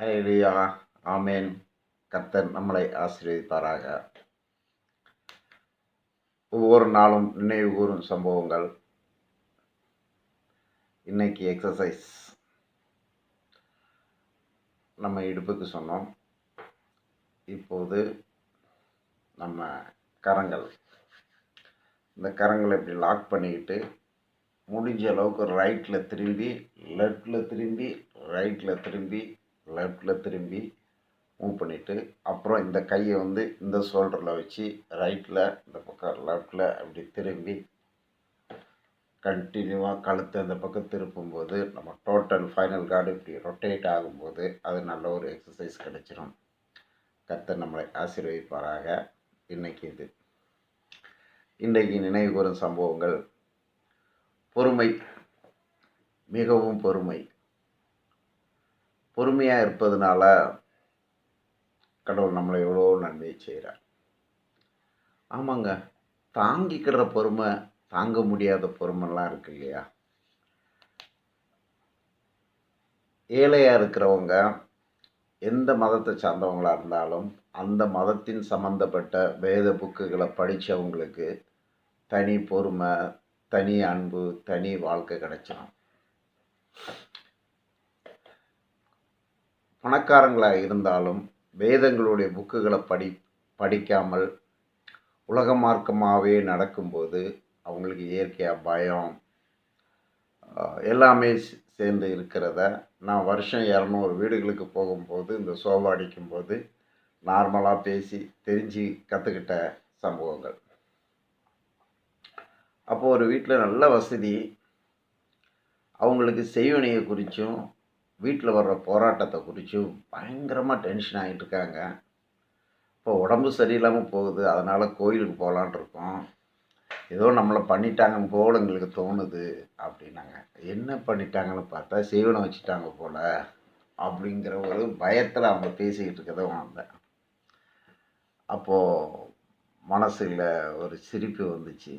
ஹalleluya ஆமேன். கர்த்தர் நம்மளை ஆசீர்வதிப்பாராக. ஒவ்வொரு நாளும் நினைவு கூறும் சம்பவங்கள். இன்னைக்கு எக்ஸசைஸ் நம்ம இடுப்புக்கு சொன்னோம். இப்போது நம்ம கரங்கள். இந்த கரங்களை இப்படி லாக் பண்ணிக்கிட்டு முடிஞ்ச அளவுக்கு ரைட்டில் திரும்பி லெஃப்டில் திரும்பி ரைட்டில் திரும்பி லெஃப்டில் திரும்பி மூவ் பண்ணிவிட்டு அப்புறம் இந்த கையை வந்து இந்த ஷோல்டரில் வச்சு ரைட்டில் இந்த பக்கம் லெஃப்டில் அப்படி திரும்பி கண்டினியூவாக கழுத்து அந்த பக்கம் திருப்பும்போது நம்ம டோட்டல் ஃபைனல் கார்டு இப்படி ரொட்டேட் ஆகும்போது அது நல்ல ஒரு எக்ஸசைஸ் கிடைச்சிரும். கத்தை நம்மளை ஆசீர்வதிப்பாராக. இன்னைக்கு இது. இன்றைக்கு நினைவு கூறும் சம்பவங்கள். பொறுமை. மிகவும் பொறுமை. பொறுமையாக இருப்பதுனால கடவுள் நம்மளை எவ்வளோ நன்மையை செய்கிறார் ஆமாங்க. தாங்கிக்கிற பொறுமை தாங்க முடியாத பொறுமைலாம் இருக்கு இல்லையா? ஏழையாக இருக்கிறவங்க எந்த மதத்தை சார்ந்தவங்களாக இருந்தாலும் அந்த மதத்தின் சம்மந்தப்பட்ட வேத புக்குகளை படித்தவங்களுக்கு தனி பொறுமை தனி அன்பு தனி வாழ்க்கை கிடைச்சிடும் பணக்காரங்களாக இருந்தாலும் வேதங்களுடைய புக்குகளை படி படிக்காமல் உலக மார்க்கமாகவே நடக்கும்போது அவங்களுக்கு இயற்கையாக பயம். எல்லாமே சேர்ந்து இருக்கிறத நான் வருஷம் இரநூறு வீடுகளுக்கு போகும்போது இந்த சோபா அடிக்கும்போது நார்மலாக பேசி தெரிஞ்சு கற்றுக்கிட்ட சம்பவங்கள். அப்போது ஒரு வீட்டில் நல்ல வசதி அவங்களுக்கு செய்வனையை குறித்தும் வீட்டில் வர்ற போராட்டத்தை குறித்தும் பயங்கரமாக டென்ஷன் ஆகிட்டு இருக்காங்க இப்போ உடம்பு சரியில்லாமல் போகுது அதனால் கோயிலுக்கு போகலான் இருக்கோம். ஏதோ நம்மளை பண்ணிட்டாங்க போல் எங்களுக்கு தோணுது அப்படின்னாங்க. என்ன பண்ணிட்டாங்கன்னு பார்த்தா சீவனை வச்சுட்டாங்க போல அப்படிங்கிற ஒரு பயத்தில் அவங்க பேசிக்கிட்டு இருக்கதை உணர்ந்தேன். அப்போது மனசில் ஒரு சிரிப்பு வந்துச்சு.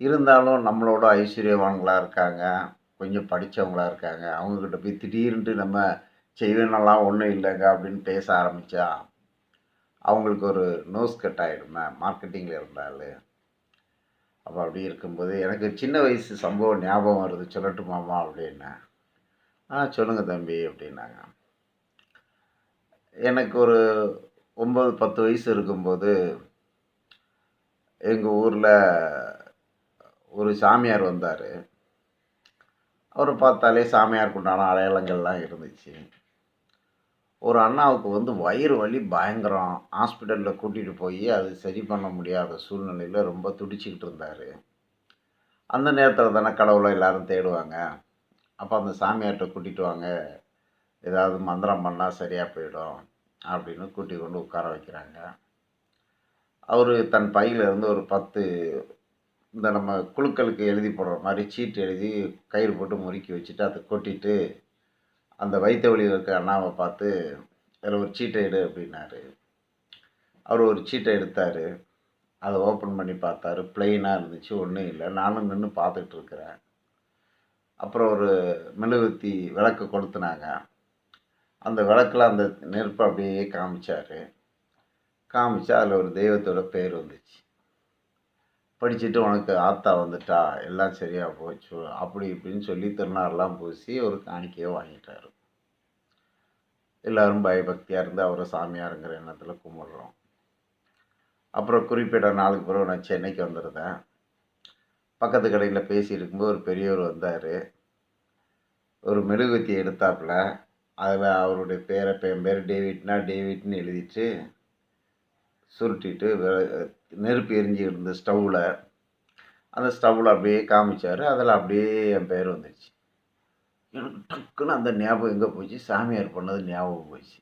இருந்தாலும் நம்மளோட ஐஸ்வர்யவான்களாக இருக்காங்க. கொஞ்சம் படித்தவங்களா இருக்காங்க. அவங்கக்கிட்ட போய் திடீர்னுட்டு நம்ம செய்வேனெல்லாம் ஒன்றும் இல்லைங்க அப்படின்னு பேச ஆரம்பித்தா அவங்களுக்கு ஒரு நோஸ் கட் ஆகிடுமே மார்க்கெட்டிங்கில் இருந்தால். அப்போ அப்படி இருக்கும்போது எனக்கு சின்ன வயசு சம்பவம் ஞாபகம் வருது. சொல்லட்டுமாமா அப்படின்னா. ஆ சொல்லுங்கள் தம்பி அப்படின்னாங்க. எனக்கு ஒரு ஒம்பது பத்து வயசு இருக்கும்போது எங்கள் ஊரில் ஒரு சாமியார் வந்தார். அவர் பார்த்தாலே சாமியாருக்கு உண்டான அடையாளங்கள்லாம் இருந்துச்சு. ஒரு அண்ணாவுக்கு வந்து வயிறு வலி பயங்கரம். ஹாஸ்பிட்டலில் கூட்டிகிட்டு போய் அது சரி பண்ண முடியாத சூழ்நிலையில் ரொம்ப துடிச்சிக்கிட்டு இருந்தார். அந்த நேரத்தில் தானே கடவுளை எல்லாரும் தேடுவாங்க. அப்போ அந்த சாமியார்கிட்ட கூட்டிகிட்டு வாங்க. ஏதாவது மந்திரம் பண்ணால் சரியாக போயிடும் அப்படின்னு கூட்டி கொண்டு உட்கார வைக்கிறாங்க. அவர் தன் பையில இருந்து ஒரு பத்து இந்த நம்ம குழுக்களுக்கு எழுதி போடுற மாதிரி சீட்டு எழுதி கயிறு போட்டு முறுக்கி வச்சுட்டு அதை கொட்டிட்டு அந்த வைத்த வழியில் இருக்க அண்ணாவை பார்த்து அதில் ஒரு சீட்டை எடு அப்படின்னாரு. அவர் ஒரு சீட்டை எடுத்தார். அதை ஓப்பன் பண்ணி பார்த்தாரு. பிளெயினாக இருந்துச்சு. ஒன்றும் இல்லை. நானும் நின்று பார்த்துட்டு இருக்கிறேன். அப்புறம் ஒரு மெழுகுத்தி விளக்கு கொளுத்துனாங்க. அந்த விளக்கில் அந்த நெருப்பை அப்படியே காமிச்சார். காமிச்சா அதில் ஒரு தெய்வத்தோட பேர் வந்துச்சு. படிச்சுட்டு உனக்கு ஆத்தா வந்துட்டா எல்லாம் சரியாக போச்சு அப்படி இப்படின்னு சொல்லி திருநாரெலாம் பூசி ஒரு காணிக்கையை வாங்கிட்டார். எல்லோரும் பயபக்தியாக இருந்து அவரை சாமியாருங்கிற எண்ணத்தில் கும்பிட்றோம். அப்புறம் குறிப்பிட்ட நாளுக்கு பிறகு நான் சென்னைக்கு வந்துருந்தேன். பக்கத்து கடையில் பேசி இருக்கும்போது ஒரு பெரியவர் வந்தார். ஒரு மெழுகுவத்தி எடுத்தாப்புல. அதில் அவருடைய பேரை என் பேர் டேவிட்னா டேவிட்னு எழுதிட்டு சுருட்டிட்டு நெருப்பு எரிஞ்சு இருந்த ஸ்டவ்வில் அந்த ஸ்டவ்வில் அப்படியே காமிச்சார். அதில் அப்படியே என் பேர் வந்துடுச்சு எனக்கு டக்குன்னு அந்த ஞாபகம் எங்கே போச்சு? சாமியார் பண்ணது ஞாபகம் போச்சு.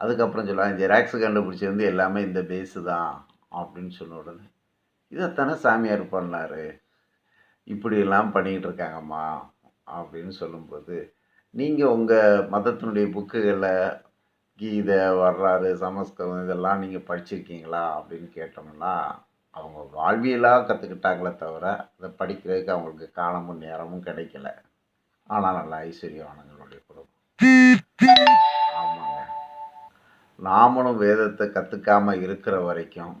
அதுக்கப்புறம் சொல்லுவாங்க ஜெராக்ஸ் கண்டுபிடிச்சி வந்து எல்லாமே இந்த பேஸு தான் அப்படின்னு சொன்ன உடனே இதைத்தானே சாமியார் பண்ணார்? இப்படியெல்லாம் பண்ணிக்கிட்டு இருக்காங்கம்மா அப்படின்னு சொல்லும்போது நீங்கள் உங்கள் மதத்தினுடைய புக்குகளை கீதை வரலாறு சமஸ்கிருதம் இதெல்லாம் நீங்கள் படிச்சிருக்கீங்களா அப்படின்னு கேட்டோம்னா அவங்க வாழ்வியலாக கற்றுக்கிட்டாங்களே தவிர அதை படிக்கிறதுக்கு அவங்களுக்கு காலமும் நேரமும் கிடைக்கல. ஆனால் நல்ல ஐஸ்வர்யவானங்களுடைய குடும்பம். ஆமாங்க. நாமளும் வேதத்தை கற்றுக்காம இருக்கிற வரைக்கும்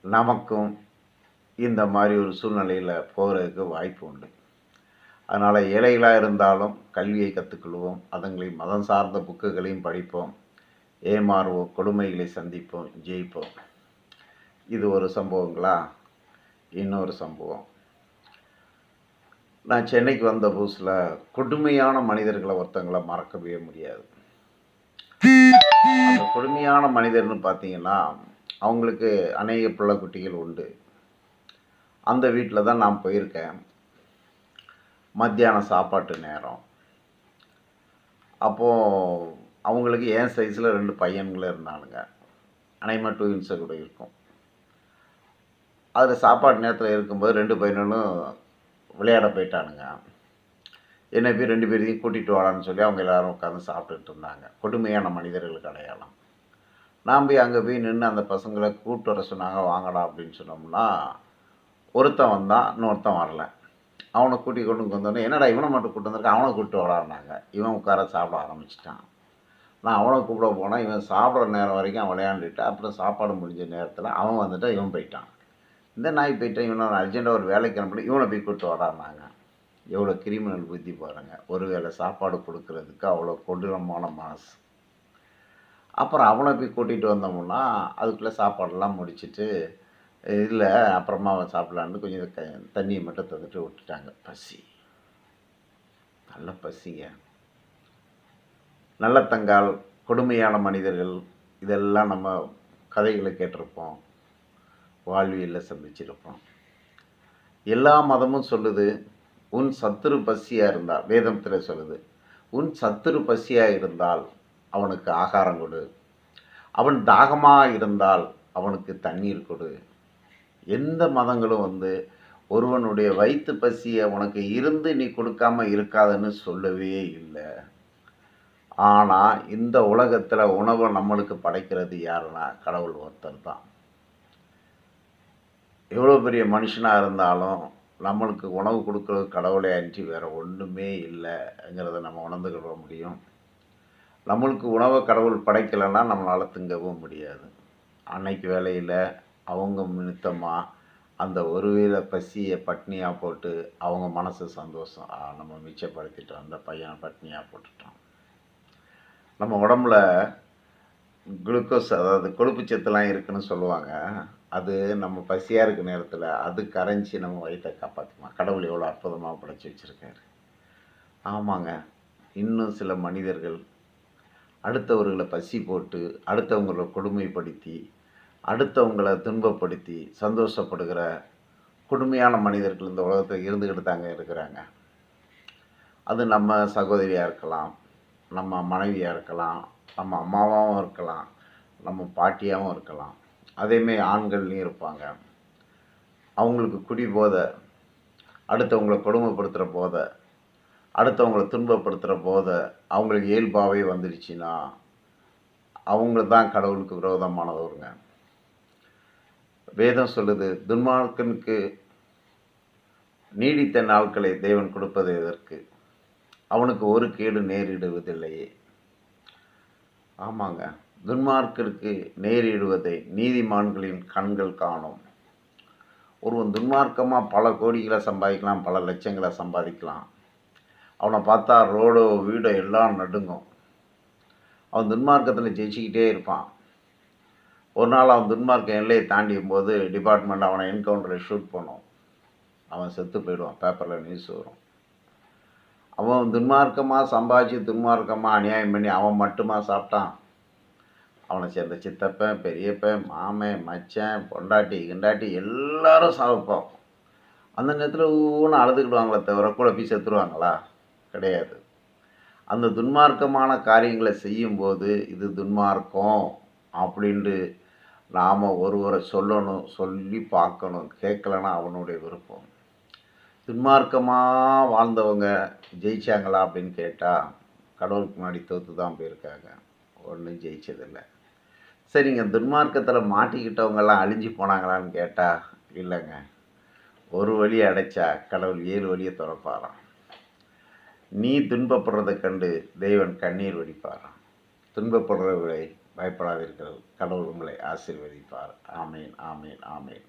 நமக்கும் இந்த மாதிரி ஒரு சூழ்நிலையில் போகிறதுக்கு வாய்ப்பு உண்டு. அதனால் ஏழைகளாக இருந்தாலும் கல்வியை கற்றுக்கொள்வோம் அதுங்களை மதம் சார்ந்த புக்குகளையும் படிப்போம். ஏமாறுவோம். கொடுமைகளை சந்திப்போம். ஜெயிப்போம். இது ஒரு சம்பவங்களா? இன்னொரு சம்பவம். நான் சென்னைக்கு வந்த புதுசில் கொடுமையான மனிதர்களை ஒருத்தங்களை மறக்கவே முடியாது. அந்த கொடுமையான மனிதர்னு பார்த்தீங்கன்னா அவங்களுக்கு அநேக பிள்ளை குட்டிகள் உண்டு. அந்த வீட்டில் தான் நான் போயிருக்கேன். மத்தியானம் சாப்பாட்டு நேரம். அப்போது அவங்களுக்கு என் சைஸில் ரெண்டு பையன்களும் இருந்தானுங்க? அனைமா டூ இன்ஸை கூட இருக்கும். அதில் சாப்பாட்டு நேரத்தில் இருக்கும்போது ரெண்டு பையனும் விளையாட போயிட்டானுங்க. என்னை போய் ரெண்டு பேரையும் கூட்டிகிட்டு வாடான்னு சொல்லி அவங்க எல்லாரும் உட்காந்து சாப்பிட்டுட்டு இருந்தாங்க. கொடுமையான மனிதர்களுக்கு அடையாளம். நான் போய் அங்கே போய் நின்று அந்த பசங்களை கூப்பிட்டு வர சொன்னாங்க வாங்கடா அப்படின்னு சொன்னோம்னா ஒருத்தன் வந்தான் இன்னொருத்தன் வரல. அவனை கூட்டி கொண்டு வந்தோடனே என்னடா இவனை மட்டும் கூட்டு வந்திருக்க? அவனை கூப்பிட்டு விளாட்னாங்க இவன் உட்கார சாப்பிட ஆரம்பிச்சிட்டான். நான் அவனை கூப்பிட போனால் இவன் சாப்பிட்ற நேரம் வரைக்கும் அவன் விளையாண்டுட்டு அப்புறம் சாப்பாடு முடிஞ்ச நேரத்தில் அவன் வந்துட்டு இவன் போயிட்டான். இந்த நாய் போயிட்டான் இவனை அர்ஜென்ட்டாக ஒரு வேலைக்கு அனுப்பி இவனை போய் கூப்பிட்டு வரானாங்க எவ்வளோ கிரிமினல் புத்தி பாருங்கள் ஒரு வேளை சாப்பாடு கொடுக்கறதுக்கு அவ்வளோ கொடூரமான மனசு. அப்புறம் அவனை போய் கூட்டிகிட்டு வந்தோம்னா அதுக்குள்ளே சாப்பாடெல்லாம் முடிச்சுட்டு இல்லை அப்புறமா சாப்பிட்லான்னு கொஞ்சம் க தண்ணியை மட்டும் தந்துட்டு விட்டுட்டாங்க. பசி. நல்ல பசிங்க. நல்லத்தங்கால் கொடுமையான மனிதர்கள் இதெல்லாம் நம்ம கதைகளை கேட்டிருப்போம். வாழ்வியலில் சந்திச்சிருப்போம். எல்லா மதமும் சொல்லுது உன் சத்துரு பசியாக இருந்தால் வேதத்தில் சொல்லுது உன் சத்துரு பசியாக இருந்தால் அவனுக்கு ஆகாரம் கொடு. அவன் தாகமாக இருந்தால் அவனுக்கு தண்ணீர் கொடு. எந்த மதங்களும் வந்து ஒருவனுடைய வயிற்று பசியை உனக்கு இருந்து நீ கொடுக்காம இருக்காதுன்னு சொல்லவே இல்லை. ஆனால் இந்த உலகத்தில் உணவை நம்மளுக்கு படைக்கிறது யாருன்னா கடவுள் ஒருத்தர் தான். எவ்வளோ பெரிய மனுஷனாக இருந்தாலும் நம்மளுக்கு உணவு கொடுக்குறது கடவுளை அன்றி வேறு ஒன்றுமே இல்லைங்கிறத நம்ம உணர்ந்துக்கிட முடியும். நம்மளுக்கு உணவை கடவுள் படைக்கலைன்னா நம்மளால் திங்கவும் முடியாது. அன்னைக்கு வேலையில் அவங்க நிமித்தமாக அந்த ஒரு வேளை பசியை பட்னியாக போட்டு அவங்க மனசு சந்தோஷம் நம்ம மிச்சப்படுத்திட்டோம். அந்த பையனை பட்னியாக போட்டுட்டோம். நம்ம உடம்புல குளுக்கோஸ் அதாவது கொழுப்பு சத்துலாம் இருக்குன்னு சொல்லுவாங்க. அது நம்ம பசியாக இருக்க நேரத்தில் அது கரைஞ்சி நம்ம வயிற்றை காப்பாற்றுமா கடவுள் எவ்வளோ அற்புதமாக படைச்சி வச்சுருக்காரு. ஆமாங்க. இன்னும் சில மனிதர்கள் அடுத்தவர்களை பசி போட்டு அடுத்தவங்களை கொடுமைப்படுத்தி அடுத்தவங்களை துன்பப்படுத்தி சந்தோஷப்படுகிற கொடுமையான மனிதர்கள் இந்த உலகத்தில் இருந்துக்கிட்டு தாங்க இருக்கிறாங்க. அது நம்ம சகோதரியாக இருக்கலாம் நம்ம மனைவியாக இருக்கலாம் நம்ம அம்மாவாகவும் இருக்கலாம் நம்ம பாட்டியாகவும் இருக்கலாம். அதேமாரி ஆண்கள்லையும் இருப்பாங்க. அவங்களுக்கு குடி போத அடுத்தவங்களை கொடுமைப்படுத்துகிற போத அடுத்தவங்களை துன்பப்படுத்துகிற போதை அவங்களுக்கு இயல்பாகவே வந்துடுச்சுன்னா அவங்க தான் கடவுளுக்கு விரோதமானவருங்க. வேதம் சொல்லுது துன்மார்க்கனுக்கு நீடித்த நாட்களை தேவன் கொடுப்பது எதற்கு? அவனுக்கு ஒரு கேடு நேரிடுவதில்லையே. ஆமாங்க. துன்மார்க்கிற்கு நேரிடுவதை நீதிமான்களின் கண்கள் காணும். ஒருவன் துன்மார்க்கமாக பல கோடிகளை சம்பாதிக்கலாம் பல லட்சங்களை சம்பாதிக்கலாம். அவனை பார்த்தா ரோடோ வீடோ எல்லாம் நடுங்கும். அவன் துன்மார்க்கத்தில் ஜெயிச்சுக்கிட்டே இருப்பான். ஒரு நாள் அவன் துன்மார்க்க எல்லையை தாண்டியும் போது டிபார்ட்மெண்ட் அவனை என்கவுண்டரில் ஷூட் பண்ணும். அவன் செத்து போயிடுவான். பேப்பரில் நியூஸ் வரும். அவன் துன்மார்க்கமாக சம்பாதிச்சு துன்மார்க்கமாக அநியாயம் பண்ணி அவன் மட்டுமா சாப்பிட்டான்? அவனை சேர்ந்த சித்தப்பன் பெரியப்பன் மாமன் மச்சன் பொண்டாட்டி கிண்டாட்டி எல்லாரும் சாப்பிப்பான் அந்த நேரத்தில் ஊன்னு அழுதுக்கிடுவாங்களே தவிர கூட போய் செத்துருவாங்களா? கிடையாது. அந்த துன்மார்க்கமான காரியங்களை செய்யும்போது இது துன்மார்க்கம் அப்படின்ட்டு நாம் ஒருவரை சொல்லணும் சொல்லி பார்க்கணும் கேட்கலன்னா அவனுடைய விருப்பம். துன்மார்க்கமாக வாழ்ந்தவங்க ஜெயிச்சாங்களா அப்படின்னு கேட்டால் கடவுளுக்கு முன்னாடி தோற்று தான் போயிருக்காங்க. ஒன்றும் ஜெயிச்சதில்லை. சரிங்க துன்மார்க்கத்தில் மாட்டிக்கிட்டவங்கெல்லாம் அழிஞ்சு போனாங்களான்னு கேட்டால் இல்லைங்க. ஒரு வழி அடைச்சா கடவுள் ஏழு வழியை திறப்பாராம். நீ துன்பப்படுறதை கண்டு தெய்வன் கண்ணீர் வடிப்பாராம். துன்பப்படுறவர்களை பயப்படாதிருக்கிறது கடவுள் உங்களை ஆசீர்வதிப்பார். ஆமேன் ஆமேன் ஆமேன்.